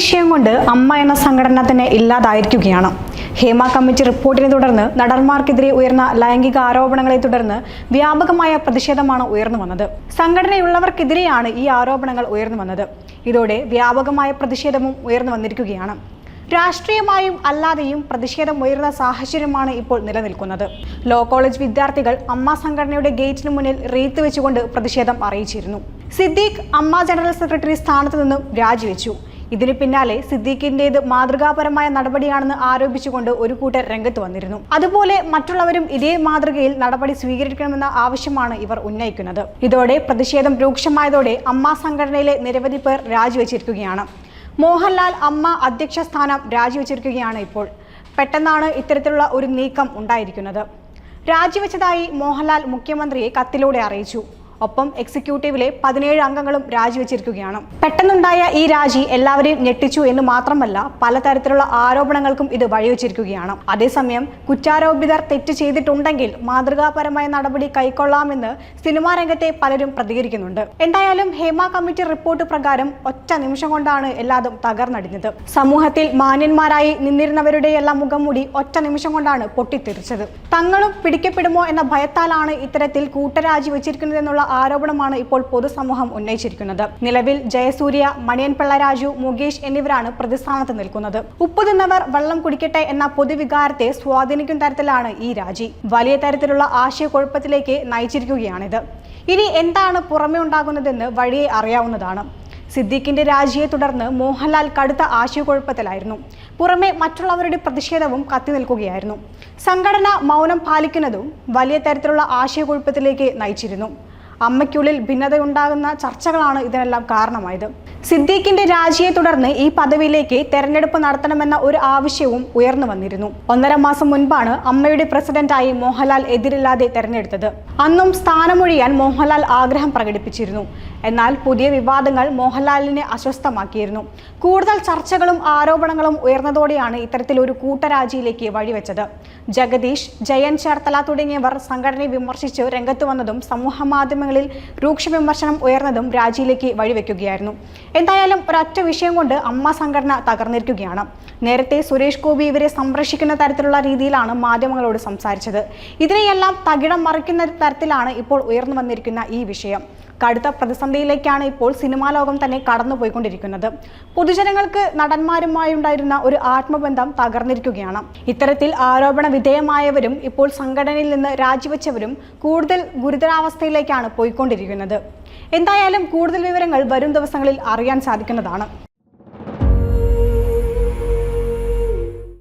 വിഷയം കൊണ്ട് അമ്മ എന്ന സംഘടന തന്നെ ഇല്ലാതായിരിക്കുകയാണ്. ഹേമ കമ്മിറ്റി റിപ്പോർട്ടിനെ തുടർന്ന് നടന്മാർക്കെതിരെ ഉയർന്ന ലൈംഗിക ആരോപണങ്ങളെ തുടർന്ന് വ്യാപകമായ പ്രതിഷേധമാണ് ഉയർന്നു വന്നത്. സംഘടനയുള്ളവർക്കെതിരെയാണ് ഈ ആരോപണങ്ങൾ ഉയർന്നു വന്നത്. ഇതോടെ വ്യാപകമായ പ്രതിഷേധവും ഉയർന്നു വന്നിരിക്കുകയാണ്. രാഷ്ട്രീയമായും അല്ലാതെയും പ്രതിഷേധം ഉയർന്ന സാഹചര്യമാണ് ഇപ്പോൾ നിലനിൽക്കുന്നത്. ലോ കോളേജ് വിദ്യാർത്ഥികൾ അമ്മ സംഘടനയുടെ ഗേറ്റിന് മുന്നിൽ റീത്ത് വെച്ചുകൊണ്ട് പ്രതിഷേധം അറിയിച്ചിരുന്നു. സിദ്ദീഖ് അമ്മ ജനറൽ സെക്രട്ടറി സ്ഥാനത്ത് നിന്നും രാജിവെച്ചു. ഇതിനു പിന്നാലെ സിദ്ദീഖിന്റേത് മാതൃകാപരമായ നടപടിയാണെന്ന് ആരോപിച്ചുകൊണ്ട് ഒരു കൂട്ടർ രംഗത്ത് വന്നിരുന്നു. അതുപോലെ മറ്റുള്ളവരും ഇതേ മാതൃകയിൽ നടപടി സ്വീകരിക്കണമെന്ന ആവശ്യമാണ് ഇവർ ഉന്നയിക്കുന്നത്. ഇതോടെ പ്രതിഷേധം രൂക്ഷമായതോടെ അമ്മ സംഘടനയിലെ നിരവധി പേർ രാജിവെച്ചിരിക്കുകയാണ്. മോഹൻലാൽ അമ്മ അധ്യക്ഷ സ്ഥാനം രാജിവെച്ചിരിക്കുകയാണ് ഇപ്പോൾ. പെട്ടെന്നാണ് ഇത്തരത്തിലുള്ള ഒരു നീക്കം ഉണ്ടായിരിക്കുന്നത്. രാജിവെച്ചതായി മോഹൻലാൽ മുഖ്യമന്ത്രിയെ കത്തിലൂടെ അറിയിച്ചു. ഒപ്പം എക്സിക്യൂട്ടീവിലെ പതിനേഴ് അംഗങ്ങളും രാജിവെച്ചിരിക്കുകയാണ്. പെട്ടെന്നുണ്ടായ ഈ രാജി എല്ലാവരെയും ഞെട്ടിച്ചു എന്ന് മാത്രമല്ല പലതരത്തിലുള്ള ആരോപണങ്ങൾക്കും ഇത് വഴിവെച്ചിരിക്കുകയാണ്. അതേസമയം കുറ്റാരോപിതർ തെറ്റ് ചെയ്തിട്ടുണ്ടെങ്കിൽ മാതൃകാപരമായ നടപടി കൈക്കൊള്ളാമെന്ന് സിനിമാ രംഗത്തെ പലരും പ്രതികരിക്കുന്നുണ്ട്. എന്തായാലും ഹേമ കമ്മിറ്റി റിപ്പോർട്ട് പ്രകാരം ഒറ്റ നിമിഷം കൊണ്ടാണ് എല്ലാതും തകർന്നടിഞ്ഞത്. സമൂഹത്തിൽ മാന്യന്മാരായി നിന്നിരുന്നവരുടെയെല്ലാം മുഖംമൂടി ഒറ്റ നിമിഷം കൊണ്ടാണ് പൊട്ടിത്തെറിച്ചത്. തങ്ങളും പിടിക്കപ്പെടുമോ എന്ന ഭയത്താലാണ് ഇത്തരത്തിൽ കൂട്ടരാജി വെച്ചിരിക്കുന്നതെന്നുള്ള ആരോപണമാണ് ഇപ്പോൾ പൊതുസമൂഹം ഉന്നയിച്ചിരിക്കുന്നത്. നിലവിൽ ജയസൂര്യ മണിയൻ പിള്ള രാജു മുകേഷ് എന്നിവരാണ് പ്രതിസ്ഥാനത്ത് നിൽക്കുന്നത്. ഉപ്പ് തിന്നവർ വെള്ളം കുടിക്കട്ടെ എന്ന പൊതുവികാരത്തെ സ്വാധീനിക്കും തരത്തിലാണ് ഈ രാജി. വലിയ തരത്തിലുള്ള ആശയക്കുഴപ്പത്തിലേക്ക് നയിച്ചിരിക്കുകയാണിത്. ഇനി എന്താണ് പുറമെ ഉണ്ടാകുന്നതെന്ന് വഴിയെ അറിയാവുന്നതാണ്. സിദ്ദീഖിന്റെ രാജിയെ തുടർന്ന് മോഹൻലാൽ കടുത്ത ആശയക്കുഴപ്പത്തിലായിരുന്നു. പുറമെ മറ്റുള്ളവരുടെ പ്രതിഷേധവും കത്തി നിൽക്കുകയായിരുന്നു. സംഘടന മൗനം പാലിക്കുന്നതും വലിയ തരത്തിലുള്ള ആശയക്കുഴപ്പത്തിലേക്ക് നയിച്ചിരുന്നു. അമ്മയ്ക്കുള്ളിൽ ഭിന്നതയുണ്ടാകുന്ന ചർച്ചകളാണ് ഇതിനെല്ലാം കാരണമായത്. സിദ്ദീഖിന്റെ രാജിയെ തുടർന്ന് ഈ പദവിയിലേക്ക് തെരഞ്ഞെടുപ്പ് നടത്തണമെന്ന ഒരു ആവശ്യവും ഉയർന്നു വന്നിരുന്നു. ഒന്നര മാസം മുൻപാണ് അമ്മയുടെ പ്രസിഡന്റായി മോഹൻലാൽ എതിരില്ലാതെ തെരഞ്ഞെടുത്തത്. അന്നും സ്ഥാനമൊഴിയാൻ മോഹൻലാൽ ആഗ്രഹം പ്രകടിപ്പിച്ചിരുന്നു. എന്നാൽ പുതിയ വിവാദങ്ങൾ മോഹൻലാലിനെ അസ്വസ്ഥമാക്കിയിരുന്നു. കൂടുതൽ ചർച്ചകളും ആരോപണങ്ങളും ഉയർന്നതോടെയാണ് ഇത്തരത്തിലൊരു കൂട്ടരാജിയിലേക്ക് വഴിവെച്ചത്. ജഗദീഷ് ജയൻ ചേർത്തല തുടങ്ങിയവർ സംഘടനയെ വിമർശിച്ച് രംഗത്ത് വന്നതും സമൂഹ മാധ്യമങ്ങളിൽ രൂക്ഷ വിമർശനം ഉയർന്നതും രാജിയിലേക്ക് വഴിവെക്കുകയായിരുന്നു. എന്തായാലും ഒരൊറ്റ വിഷയം കൊണ്ട് അമ്മ സംഘടന തകർന്നിരിക്കുകയാണ്. നേരത്തെ സുരേഷ് ഗോപി ഇവരെ സംരക്ഷിക്കുന്ന തരത്തിലുള്ള രീതിയിലാണ് മാധ്യമങ്ങളോട് സംസാരിച്ചത്. ഇതിനെയെല്ലാം തകിടം മറിക്കുന്ന തരത്തിലാണ് ഇപ്പോൾ ഉയർന്നു വന്നിരിക്കുന്ന ഈ വിഷയം. കടുത്ത പ്രതിസന്ധിയിലേക്കാണ് ഇപ്പോൾ സിനിമാ ലോകം തന്നെ കടന്നുപോയിക്കൊണ്ടിരിക്കുന്നത്. പൊതുജനങ്ങൾക്ക് നടന്മാരുമായി ഉണ്ടായിരുന്ന ഒരു ആത്മബന്ധം തകർന്നിരിക്കുകയാണ്. ഇത്തരത്തിൽ ആരോപണ വിധേയമായവരും ഇപ്പോൾ സംഘടനയിൽ നിന്ന് രാജിവെച്ചവരും കൂടുതൽ ഗുരുതരാവസ്ഥയിലേക്കാണ് പോയിക്കൊണ്ടിരിക്കുന്നത്. എന്തായാലും കൂടുതൽ വിവരങ്ങൾ വരും ദിവസങ്ങളിൽ അറിയാൻ സാധിക്കുന്നതാണ്